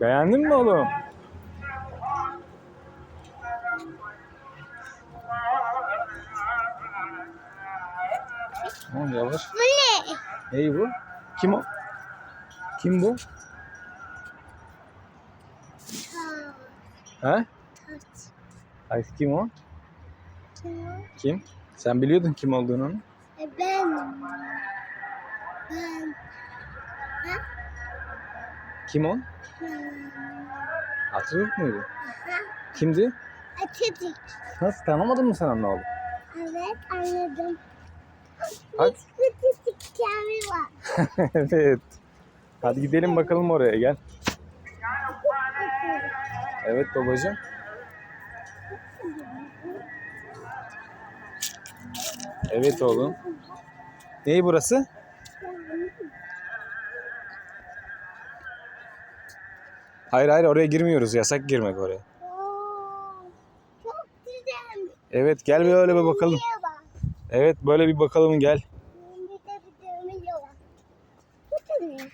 Beğendin mi oğlum? Tamam yavaş. Bu ne? Ney bu? Kim o? Kim bu? Ha. Ay kim o? Kim? Sen biliyordun kim olduğunu. E ben. Ben. Kim o? Muydu? Aha. Kimdi? Açıcık. Nasıl tanımadın mı sen onu oğlum? Evet anladım. Hadi. Küçük kemi var. evet. Hadi gidelim bakalım oraya gel. Evet babacığım. Evet oğlum. Neyi burası? Hayır hayır oraya girmiyoruz. Yasak girmek oraya. Oo, çok güzel. Evet gel bir öyle bir bakalım. Evet böyle bir bakalım gel.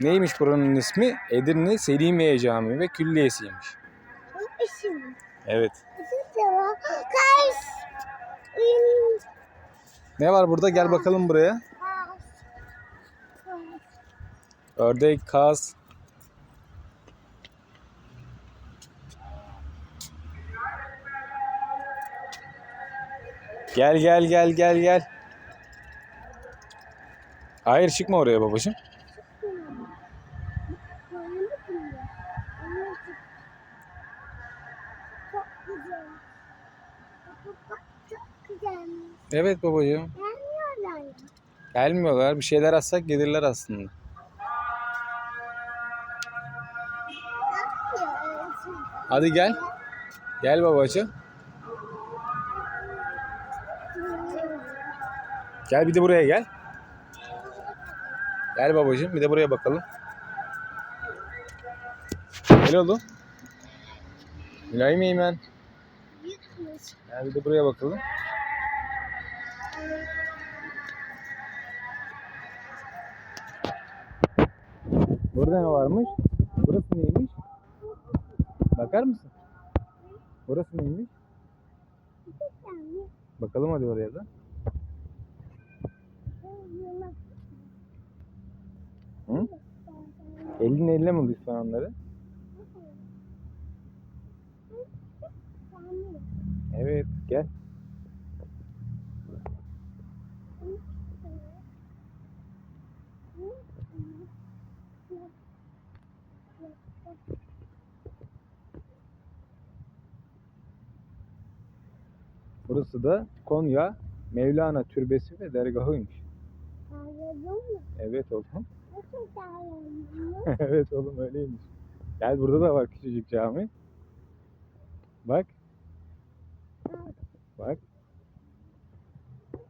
Neymiş buranın ismi? Edirne Selimiye Camii ve Külliyesi'ymiş. Evet. Ne var burada? Gel bakalım buraya. Ördek, kaz. Gel gel gel gel gel. Hayır çıkma oraya babacığım. Evet babacığım. Gelmiyorlar. Gelmiyorlar. Bir şeyler atsak gelirler aslında. Hadi gel. Gel babacığım. Gel bir de buraya gel. Gel babacığım bir de buraya bakalım. Gel oğlum. Mülayim Eymen. Gel bir de buraya bakalım. Burada ne varmış? Burası neymiş? Bakar mısın? Burası neymiş? Bakalım hadi oraya da. Hı? Elin elle mi lütfen onları? Evet gel. Burası da Konya Mevlana Türbesi ve dergahıymış. Mı? Evet oğlum. Nasıl evet oğlum öyleymiş. Gel burada da var küçücük cami. Bak. Bak.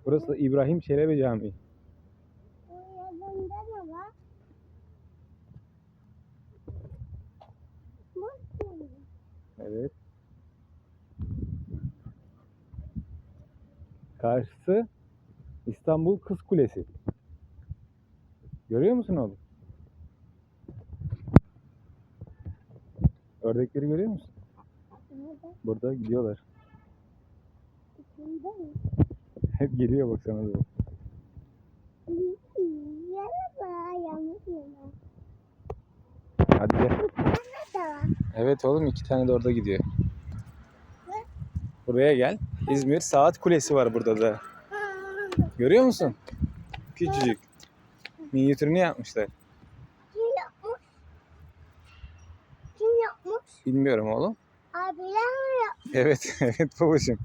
Burası da İbrahim Çelebi Camii. Evet. Karşısı İstanbul Kız Kulesi. Görüyor musun oğlum? Ördekleri görüyor musun? Nerede? Burada gidiyorlar. İçinde mi? Hep geliyor bak sana doğru. Merhaba, yanlış yana. Hadi gel. Evet oğlum iki tane de orada gidiyor. Buraya gel. İzmir Saat Kulesi var burada da. Görüyor musun? Küçücük. Minyatürünü yapmışlar. Kim yapmış? Kim yapmış? Bilmiyorum oğlum. Abiler mi yapmış? Evet, evet babacığım.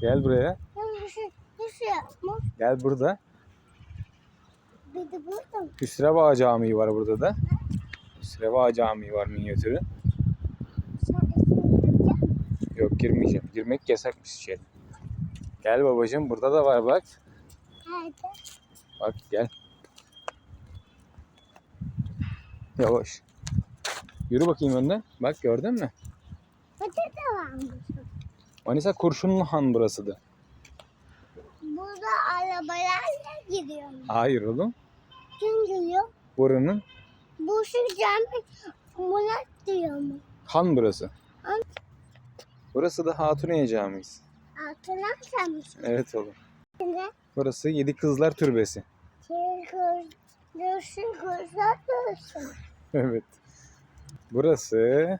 Gel buraya. Nasıl, nasıl yapmış? Gel burada. Bir de burada mı? Hüsrev Camii var burada da. Hüsrev Camii var minyatürü. Yok girmeyeceğim. Girmek yasakmış içeri. Gel babacığım burada da var bak. Nerede? Bak gel. Yavaş. Yürü bakayım önden. Bak gördün mü? Burada da varmış. Manisa Kurşunlu Han burası da. Burada arabalarla gidiyor. Hayır oğlum. Kim gidiyor? Buranın Bu şu cami Murat diyor mu? Han burası. Han. Burası da Hatuniye Camisi. Altına sanmış. Evet oğlum. Burası Yedi Kızlar Türbesi. Dursun kızlar dursun. Evet. Burası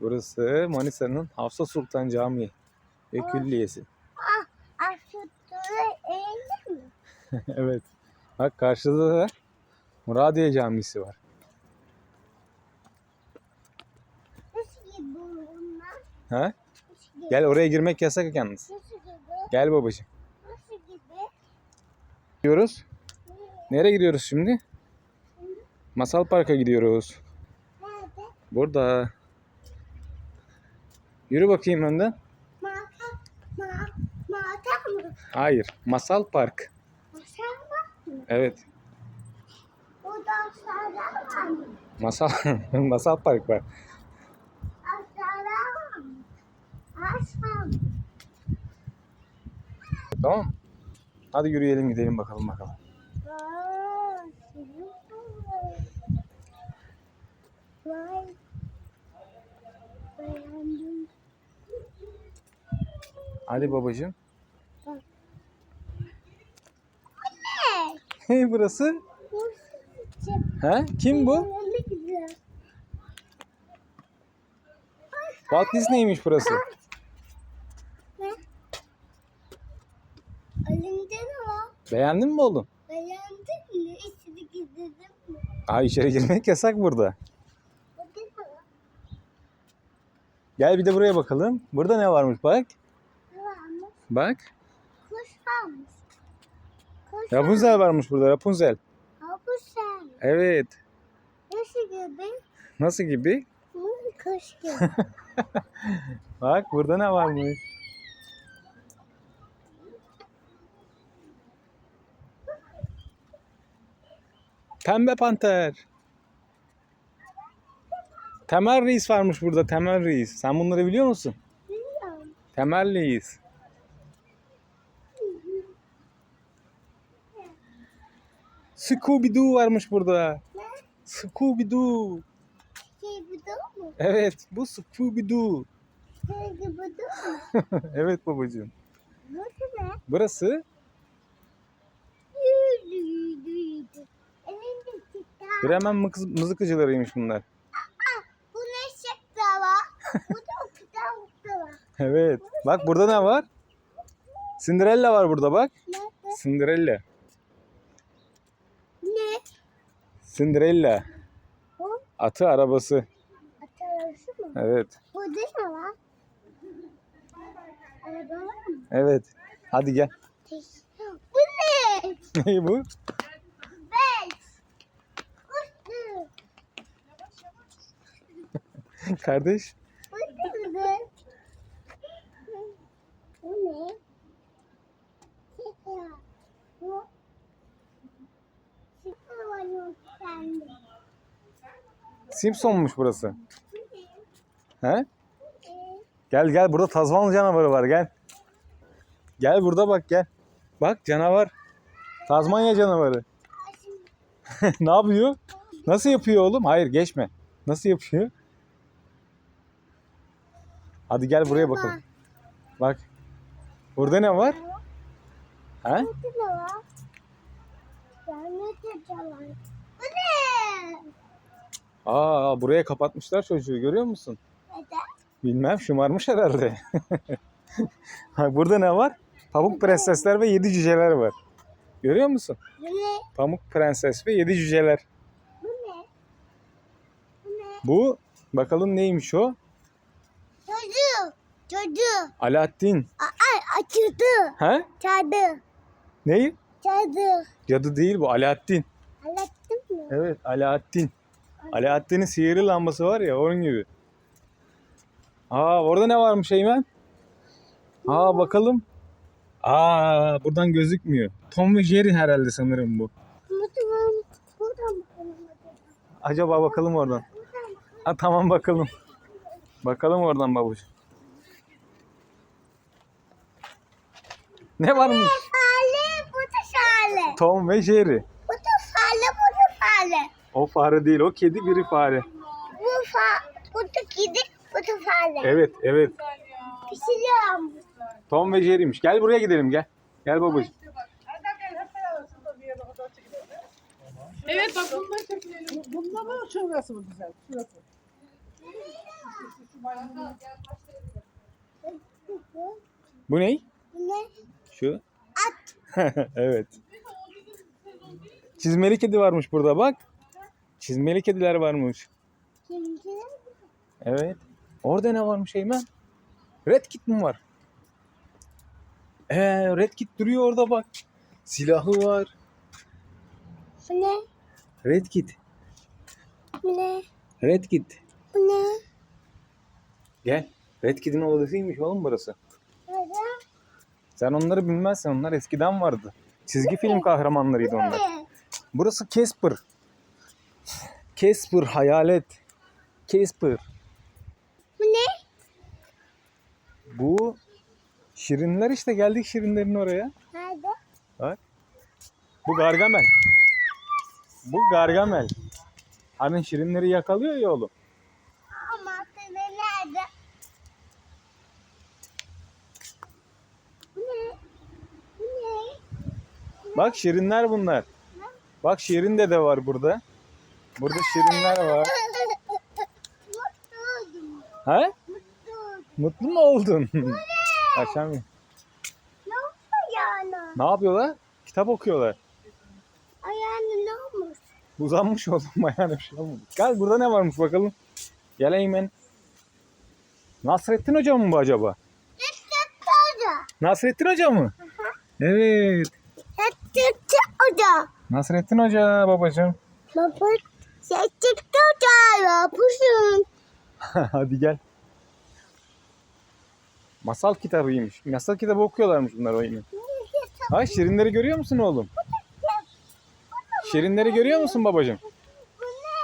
Burası Manisa'nın Hafsa Sultan Camii ve Aa. Külliyesi. Ah, eğildi mi? evet. Bak karşıda da Muradiye Camisi var. Nasıl? Ha? Gel oraya girmek yasak yalnız. Gel babacığım. Nasıl gibi? Gidiyoruz. Nereye gidiyoruz şimdi? Masal Park'a gidiyoruz. Burada. Yürü bakayım önden. Hayır. Masal Park. Aşağı mı? Evet. Burada aşağıda var mı? Masal Masal Park var. Aşağıda var mı? Aşağı mı? Tamam. Hadi yürüyelim gidelim bakalım bakalım. Aa, sizin var. Vay. Beğendim. Hadi babacığım. Ne? Hey burası. Nasıl? Ha? Kim bu? Walt Disney'miş burası. Beğendin mi oğlum? Beğendin mi? İçini gizledin mi? Aa içeri girmek yasak. Burada ne var? Gel bir de buraya bakalım. Burada ne varmış bak. Ne varmış? Bak. Kuş varmış. Kuş Rapunzel varmış burada Rapunzel. Rapunzel. Evet. Nasıl gibi? Nasıl gibi? Kuş gibi. Bak burada ne varmış? Pembe panter. Temel Reis varmış burada Temel Reis. Sen bunları biliyor musun? Bilmiyorum. Temel Reis. Scooby-Doo varmış burada. Ne? Scooby-Doo. Şey bu da mı? Evet bu Scooby-Doo. Şey bu da mı? evet babacığım. Burası ne? Burası. Bremen mızıkıcılarıymış bunlar. Bu ne şık da var? Bu da kitap da var. Evet. Bak burada ne var? Cinderella var burada bak. Cinderella. Ne? Cinderella. Atı arabası. atarası mı? Evet. Burada ne var? Araba var mı? Evet. Hadi gel. Bu ne? Ne bu? Kardeş. Bu ne? Bu ne? Şeker. Bu. Şeker var yok sende. Simpson'muş burası. He? Gel gel burada Tazman canavarı var gel. Gel burada bak gel. Bak canavar. Tazmanya canavarı. ne yapıyor? Nasıl yapıyor oğlum? Hayır geçme. Nasıl yapıyor? Hadi gel buraya bakalım. Bak. Burada ne var? Var. Bu ne? Aa buraya kapatmışlar çocuğu görüyor musun? Neden? Bilmem şımarmış herhalde. Ha, Burada ne var? Pamuk prensesler ve yedi cüceler var. Görüyor musun? Bu ne? Pamuk prenses ve yedi cüceler. Bu ne? Bu ne? Bu bakalım neymiş o? Çocuğu. Çocuğu. Alaaddin. Ay açıldı. Ha? Çadı. Neyi? Çadı. Cadı değil bu Alaaddin. Anlattın mı? Evet Alaaddin. Alaaddin'in sihirli lambası var ya onun gibi. Aa orada ne varmış Eymen? Aa bakalım. Aa buradan gözükmüyor. Tom ve Jerry herhalde sanırım bu. Mutlu Buradan bakalım. Acaba bakalım oradan. Ha tamam bakalım. Bakalım oradan babuş. Ne varmış? Fare, bu da fare. Tom ve Jerry. Bu da fare, bu da fare. O fare değil. O kedi biri fare. Bu fa, bu da kedi, bu da fare. Evet evet. Pişiriyorum. Tom ve Jerry'miş. Gel buraya gidelim gel. Gel babacığım. Evet bak bundan çekilelim. Bunda mı şurası mı güzel? Şurası. Bu ne? Ne? Şu. At. evet. Çizmeli kedi varmış burada bak. Çizmeli kediler varmış. Evet. Orada ne varmış Eymen? Red Kit mi var? Ee, Red Kit duruyor orada bak. Silahı var. bu ne? Red Kit. Bu ne? Red Kit. Bu ne? Gel. Red Kit'in odasıymış oğlum burası. Sen onları bilmezsin. Onlar eskiden vardı. Çizgi film kahramanlarıydı onlar. Burası Casper. Casper hayalet. Casper. Bu ne? Bu Şirinler işte geldik Şirinlerin oraya. Nerede? Bak. Bu Gargamel. Bu Gargamel. Hani Şirinleri yakalıyor ya oğlum. Ama seni nerede? Bu ne? Bu ne? Bak Şirinler bunlar. Bak Şirin de de var burada. Burada Şirinler var. Oldum. Ha? Mutlu oldum. Mu oldun? Akşam Ne ayağına? ne yapıyorlar? Kitap okuyorlar. Ayağına ne olmuş? Uzanmış oğlum ayağına bir şey olmadı. Gel burada ne varmış bakalım. Gel Eymen. Nasrettin Hoca mı bu acaba? Çıktı oda. Nasrettin Hoca mı? Evet. Çıktı oda. Nasrettin Hoca babacığım. Baba çıktı oda. Yapışın. Hadi gel. Masal kitabıymış. Masal kitabı okuyorlarmış bunlar oyunu. Ha şirinleri görüyor musun oğlum? Şirinleri görüyor musun babacığım? Bu ne?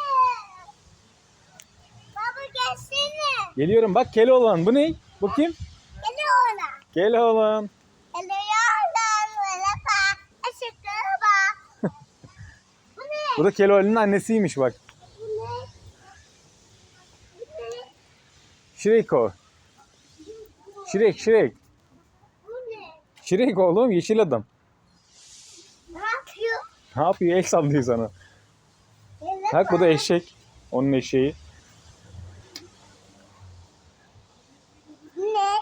Baba gelsene. Geliyorum bak Keloğlan. Bu ne? Bu kim? Gel ona. Keloğlan. Gel oradan. Merhaba. Aşıklara bak. Bu da Keloğlan'ın annesiymiş bak. Şirek o. Şirek Şirek. Şirek oğlum yeşil adam. Ne yapıyor? Ne yapıyor? El sallıyor sana. Bak bu da eşek. Onun eşeği. Ne?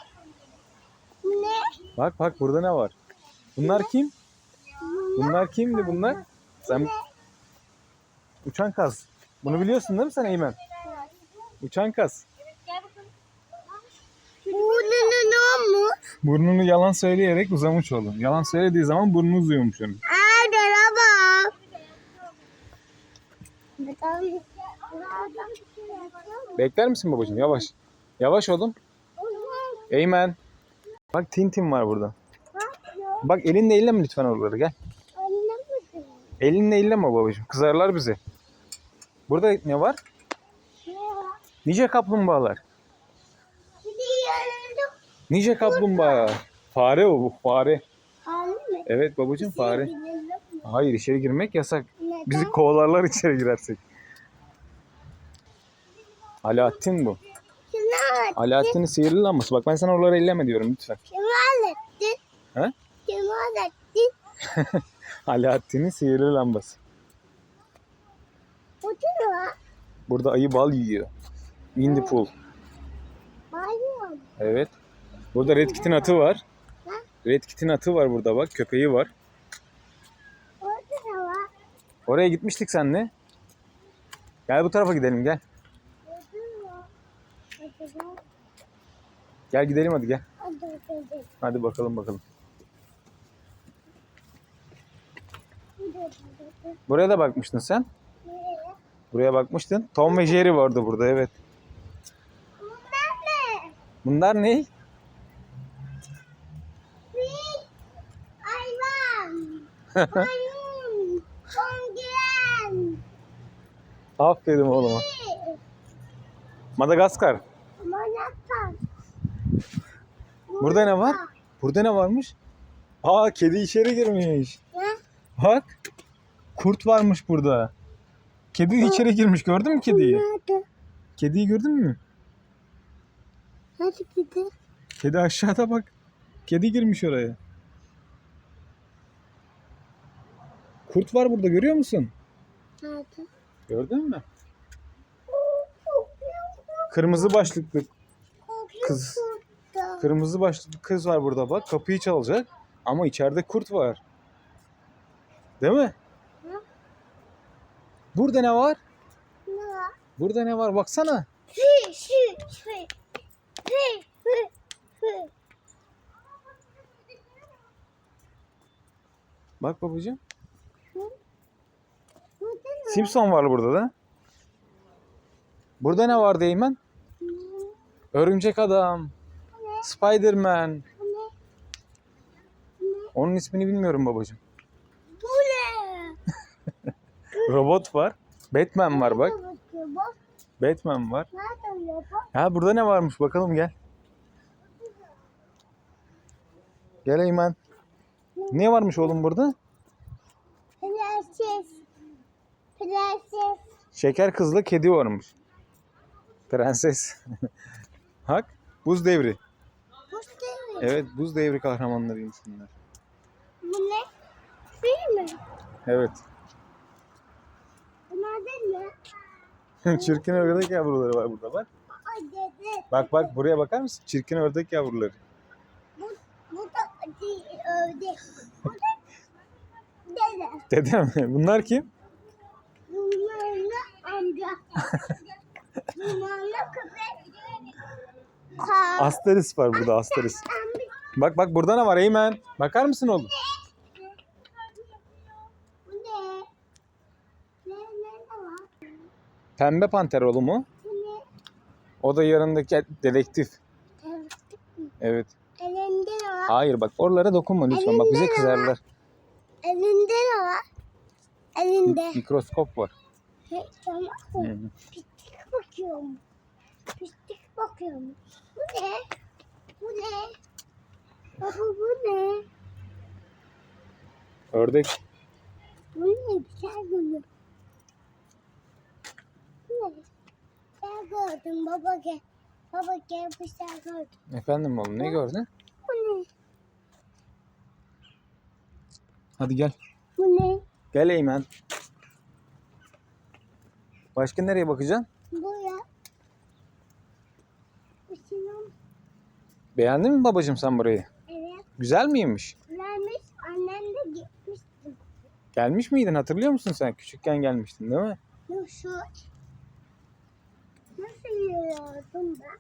Ne? Bak bak burada ne var? Bunlar kim? Bunlar kimdi bunlar? Sen uçan kaz. Bunu biliyorsun değil mi sen Eymen? Uçan kaz. Bu ne ne ne olmuş? Burnunu yalan söyleyerek uzamış oğlum. Yalan söylediği zaman burnu uzuyormuş onun. Aa. Bakalım. Bekler misin babacığım? Yavaş. Yavaş oğlum. Eymen. Bak Tintin var burada. Bak elinle elleme lütfen oraları gel. Anlamadım. Elinle elleme babacığım. Kızarlar bize. Burada ne var? Nice kaplumbağalar. Nice kaplumbağa. Fare o bu fare. Evet babacığım fare. Hayır içeri girmek yasak. Bizi kovalarlar içeri girersek. Alaaddin bu. Alaaddin'in sihirli lambası. Bak ben sana oraları elleme diyorum lütfen. Kim hallettin? He? Kim hallettin? Alaaddin'in sihirli lambası. Burada ayı bal yiyor. Windy Pool. Evet. Burada Red Kit'in atı var. Red Kit'in atı var burada bak. Köpeği var. Oraya gitmiştik seninle. Gel bu tarafa gidelim gel. Gel gidelim hadi gel. Hadi bakalım bakalım. Buraya da bakmıştın sen. Buraya bakmıştın. Tom ve Jerry vardı burada evet. Bunlar ne? Bunlar ne? Hayvan. Maymun. Kongren. Aferin oğluma. Madagaskar. Manattan. Burada ne var? Burada ne varmış? Aa kedi içeri girmiş. Ne? Bak. Kurt varmış burada. Kedi içeri girmiş gördün mü kediyi? Nerede? Kediyi gördün mü? Hadi gidelim. Kedi aşağıda bak. Kedi girmiş oraya. Kurt var burada görüyor musun? Nerede? Gördün mü? Kırmızı başlıklı Kız. Kırmızı başlıklı kız var burada bak. Kapıyı çalacak ama içeride kurt var. Değil mi? Burada ne var? Ne var? Burada ne var baksana. Hı. Bak babacığım. Simpson var burada da. Burada ne var Eymen? Örümcek adam. Spider-Man. Onun ismini bilmiyorum babacığım. Bu ne? Robot var. Batman var bak. Batman var. Ha burada ne varmış bakalım gel. Gel Eymen. Ne varmış oğlum burada? Prenses. Prenses. Şeker kızla kedi varmış. Prenses. Hak. Buz devri. Bu ne? Evet buz devri kahramanlarıymış bunlar. Bu ne? Değil mi? Evet. Çirkin ördek yavruları var burada bak. Bak bak buraya bakar mısın? Çirkin ördek yavruları. Bu, bu da değil, ördek. Bu da dede. Dede mi? Bunlar kim? Bunlar da amca. Bunlar da köpek. Asteris var burada Asteris. Bak bak burada ne var Eymen? Bakar mısın oğlum? Bu ne? Ne, ne de var? Pembe panter oğlum. Bu ne? O da yanındaki dedektif. Evet. Evet. Elinde ne var? Hayır bak oralara dokunma lütfen. Bak bize Elinde ne kızarlar. Elinde ne var? Elinde. Mikroskop var. He, tamam. Hı hı. Pislik bakıyorum. Pislik bakıyorum. Bu ne? Bu ne? Baba bu ne? Ördek. Bu ne? Güzel gülü. Bu ne? Güzel gördüm baba gel. Baba gel güzel gördüm. Efendim oğlum ne gördün? Bu ne? Hadi gel. Bu ne? Gel Eymen. Başka nereye bakacaksın? Bu ya. Sinan. Beğendin mi babacığım sen burayı? Evet. Güzel miymiş? Vermiş. Annem de gitmişti. Gelmiş miydin hatırlıyor musun sen? Küçükken gelmiştin değil mi? Nasıl? Nasıl yürüyordum ben?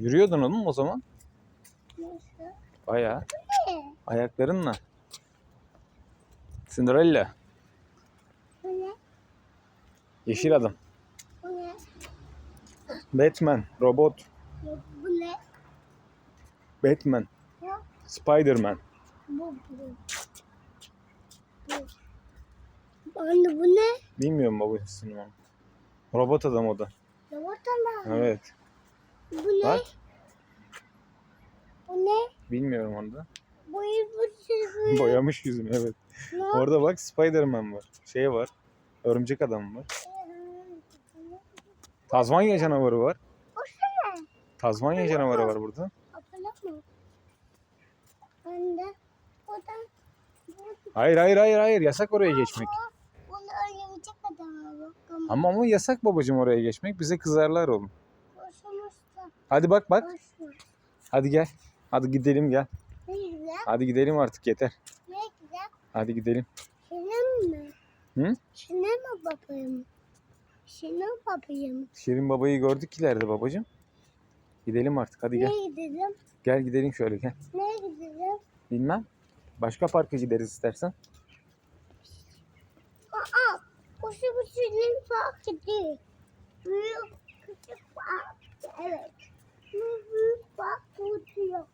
Yürüyordun oğlum o zaman. Nasıl? Bayağı. Ne? Ayaklarınla. Cinderella. Bu ne? Yeşil adam. Bu ne? Batman. Robot. Bu, bu ne? Batman. Ya, Spider-Man. bu, bu. Bu. Anne bu ne? Bilmiyorum babasını. Robot adam o da. Adam. Evet. Bu ne? Bak. Bu ne? Bilmiyorum onu da. Bu çizgi. Boyamış yüzünü evet. Ne? Orada bak Spider-Man var. Şey var. Örümcek adam var. Tazmanya canavarı var. O ne? Tazmanya canavarı var burada. Mı? Hayır hayır hayır hayır yasak oraya geçmek. Bunu örümcek adama bak. Ama Ama yasak babacığım oraya geçmek. Bize kızarlar oğlum. Hadi bak bak. Boş mu? Hadi gel. Hadi gidelim gel. Güzel. Hadi gidelim artık yeter. Ne güzel. Hadi gidelim. Şirin mi? Hı? Şirin mi babam? Şirin babam. Şirin babayı gördük ileride babacığım. Gidelim artık hadi gel. Ne gidelim? Gel gidelim şöyle gel. Ne gidelim? Bilmem. Başka parka gideriz istersen. Aa, koşu bu Şirin parkı değil. Büyük küçük park. Evet. Büyük park tutuyor.